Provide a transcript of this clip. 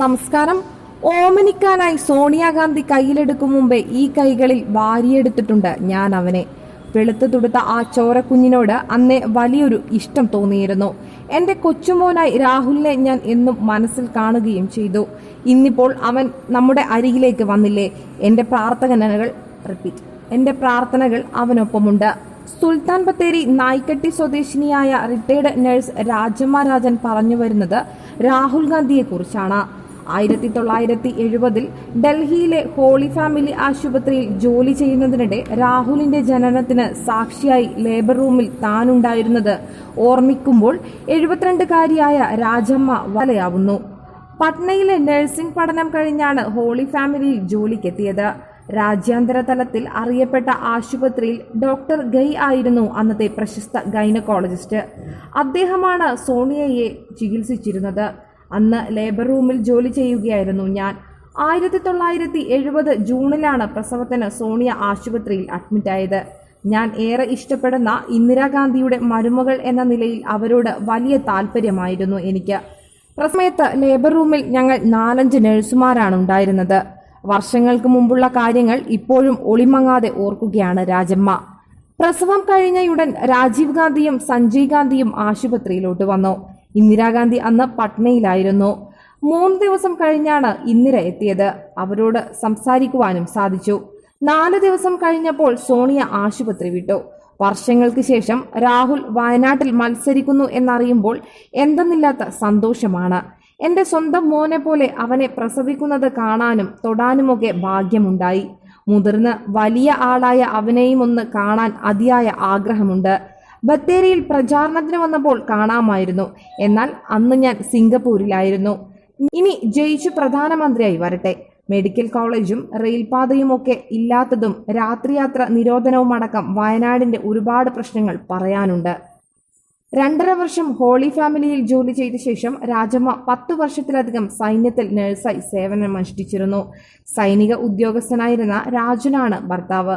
നമസ്കാരം. ഓമനിക്കാനായി സോണിയാഗാന്ധി കയ്യിലെടുക്കും മുമ്പേ ഈ കൈകളിൽ വാരിയെടുത്തിട്ടുണ്ട് ഞാൻ അവനെ. വെളുത്തു തുടുത്ത ആ ചോരക്കുഞ്ഞിനോട് അന്നേ വലിയൊരു ഇഷ്ടം തോന്നിയിരുന്നു. എന്റെ കൊച്ചുമോനായി രാഹുലിനെ ഞാൻ എന്നും മനസ്സിൽ കാണുകയും ചെയ്തു. ഇന്നിപ്പോൾ അവൻ നമ്മുടെ അരികിലേക്ക് വന്നില്ലേ? എന്റെ പ്രാർത്ഥനകൾ റിപ്പീറ്റ് എന്റെ പ്രാർത്ഥനകൾ അവനൊപ്പമുണ്ട്. സുൽത്താൻ ബത്തേരി നായ്ക്കട്ടി സ്വദേശിനിയായ റിട്ടയർഡ് നഴ്സ് രാജമ്മ രാജൻ പറഞ്ഞു വരുന്നത് രാഹുൽ ഗാന്ധിയെ കുറിച്ചാണ് ആയിരത്തി തൊള്ളായിരത്തി എഴുപതിൽ ഡൽഹിയിലെ ഹോളി ഫാമിലി ആശുപത്രിയിൽ ജോലി ചെയ്യുന്നതിനിടെ രാഹുലിന്റെ ജനനത്തിന് സാക്ഷിയായി ലേബർ റൂമിൽ താനുണ്ടായിരുന്നത് ഓർമ്മിക്കുമ്പോൾ എഴുപത്തിരണ്ടുകാരിയായ രാജമ്മ വലയാവുന്നു. പട്നയിലെ നഴ്സിംഗ് പഠനം കഴിഞ്ഞാണ് ഹോളി ഫാമിലിയിൽ ജോലിക്കെത്തിയത്. രാജ്യാന്തര തലത്തിൽ അറിയപ്പെട്ട ആശുപത്രിയിൽ ഡോക്ടർ ഗൈ ആയിരുന്നു അന്നത്തെ പ്രശസ്ത ഗൈനക്കോളജിസ്റ്റ്. അദ്ദേഹമാണ് സോണിയയെ ചികിത്സിച്ചിരുന്നത്. അന്ന് ലേബർ റൂമിൽ ജോലി ചെയ്യുകയായിരുന്നു ഞാൻ. ആയിരത്തി തൊള്ളായിരത്തി എഴുപത് ജൂണിലാണ് പ്രസവത്തിന് സോണിയ ആശുപത്രിയിൽ അഡ്മിറ്റായത് ഞാൻ ഏറെ ഇഷ്ടപ്പെടുന്ന ഇന്ദിരാഗാന്ധിയുടെ മരുമകൾ എന്ന നിലയിൽ അവരോട് വലിയ താല്പര്യമായിരുന്നു എനിക്ക്. പ്രസമയത്ത് ലേബർ റൂമിൽ ഞങ്ങൾ നാലഞ്ച് നഴ്സുമാരാണ് ഉണ്ടായിരുന്നത്. വർഷങ്ങൾക്ക് മുമ്പുള്ള കാര്യങ്ങൾ ഇപ്പോഴും ഒളിമങ്ങാതെ ഓർക്കുകയാണ് രാജമ്മ. പ്രസവം കഴിഞ്ഞയുടൻ രാജീവ് ഗാന്ധിയും സഞ്ജയ് ഗാന്ധിയും ആശുപത്രിയിലോട്ട് വന്നു. ഇന്ദിരാഗാന്ധി അന്ന് പട്നയിലായിരുന്നു. മൂന്ന് ദിവസം കഴിഞ്ഞാണ് ഇന്ദിര എത്തിയത്. അവരോട് സംസാരിക്കുവാനും സാധിച്ചു. നാല് ദിവസം കഴിഞ്ഞപ്പോൾ സോണിയ ആശുപത്രി വിട്ടു. വർഷങ്ങൾക്ക് ശേഷം രാഹുൽ വയനാട്ടിൽ മത്സരിക്കുന്നു എന്നറിയുമ്പോൾ എന്തെന്നില്ലാത്ത സന്തോഷമാണ്. എന്റെ സ്വന്തം മോനെ പോലെ അവനെ പ്രസവിക്കുന്നത് കാണാനും തൊടാനുമൊക്കെ ഭാഗ്യമുണ്ടായി. മുതിർന്ന് വലിയ ആളായ അവനെയും ഒന്ന് കാണാൻ അതിയായ ആഗ്രഹമുണ്ട്. ബത്തേരിയിൽ പ്രചാരണത്തിന് വന്നപ്പോൾ കാണാമായിരുന്നു. എന്നാൽ അന്ന് ഞാൻ സിംഗപ്പൂരിലായിരുന്നു. ഇനി ജയിച്ചു പ്രധാനമന്ത്രിയായി വരട്ടെ. മെഡിക്കൽ കോളേജും റെയിൽപാതയും ഒക്കെ ഇല്ലാത്തതും രാത്രിയാത്ര നിരോധനവും അടക്കം വയനാടിന്റെ ഒരുപാട് പ്രശ്നങ്ങൾ പറയാനുണ്ട്. രണ്ടര വർഷം ഹോളി ഫാമിലിയിൽ ജോലി ചെയ്ത ശേഷം രാജമ്മ പത്തു വർഷത്തിലധികം സൈന്യത്തിൽ നഴ്സായി സേവനമനുഷ്ഠിച്ചിരുന്നു. സൈനിക ഉദ്യോഗസ്ഥനായിരുന്ന രാജുനാണ് ഭർത്താവ്.